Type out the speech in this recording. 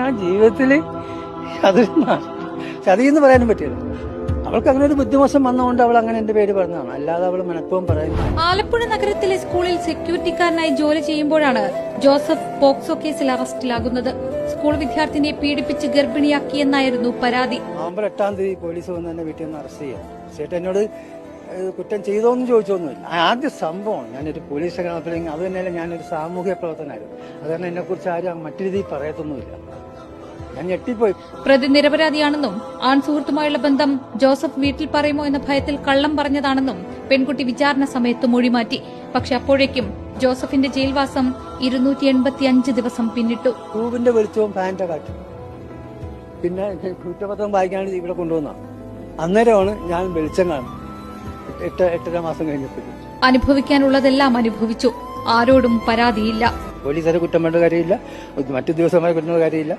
ആ ജീവിതത്തിൽ ചതി എന്ന് പറയാനും പറ്റില്ല. അവൾക്ക് അങ്ങനെ ഒരു ബുദ്ധിമോശം വന്നതുകൊണ്ട് അവൾ അങ്ങനെ എന്റെ പേര് പറഞ്ഞതാണ്. അല്ലാതെ അവൾ മനഃപ്പൂർവം പറയുന്നത് ആലപ്പുഴ നഗരത്തിലെ സ്കൂളിൽ സെക്യൂരിറ്റിക്കാരനായി ജോലി ചെയ്യുമ്പോഴാണ് ജോസഫ് പോക്സോ കേസിൽ അറസ്റ്റിലാകുന്നത്. സ്കൂൾ വിദ്യാർത്ഥിനിയെ പീഡിപ്പിച്ച് ഗർഭിണിയാക്കിയെന്നായിരുന്നു പരാതി. നവംബർ എട്ടാം തീയതി പോലീസ് വന്ന് എന്നെ വീട്ടിൽ നിന്ന് അറസ്റ്റ് ചെയ്യാം ചേട്ടൻ എന്നോട് കുറ്റം ചെയ്തോന്നും ചോദിച്ചൊന്നുമില്ല. ആദ്യ സംഭവം ഞാനൊരു പോലീസ് അത് തന്നെയല്ല ഞാനൊരു സാമൂഹ്യ പ്രവർത്തനമായിരുന്നു അതുകൊണ്ട് എന്നെ എന്നെക്കുറിച്ച് ആരും മറ്റു രീതിയിൽ പറയത്തൊന്നുമില്ല. ഞാൻ ഞെട്ടിപ്പോയി. പ്രതി നിരപരാധിയാണെന്നും ആൺ സുഹൃത്തുമായുള്ള ബന്ധം ജോസഫ് വീട്ടിൽ പറയുമോ എന്ന ഭയത്തിൽ കള്ളം പറഞ്ഞതാണെന്നും പെൺകുട്ടി വിചാരണ സമയത്ത് മൊഴിമാറ്റി. പക്ഷെ അപ്പോഴേക്കും ജോസഫിന്റെ ജയിൽവാസം ഇരുന്നൂറ്റി എൺപത്തിയഞ്ച് ദിവസം പിന്നിട്ടു. ട്യൂബിന്റെ വെളിച്ചവും ഫാനിന്റെ കാറ്റും. പിന്നെ കുറ്റപത്രം വായിക്കാനാണ് ഇവിടെ കൊണ്ടുവന്ന. അന്നേരമാണ് ഞാൻ വെളിച്ചം കാണുന്നത് എട്ട് എട്ടര മാസം കഴിഞ്ഞപ്പോൾ അനുഭവിക്കാനുള്ളതെല്ലാം അനുഭവിച്ചു. ആരോടും പരാതിയില്ല. പോലീസുകാരെ കുറ്റം വേണ്ട കാര്യമില്ല. മറ്റു ദിവസമായി കുറ്റം കാര്യമില്ല.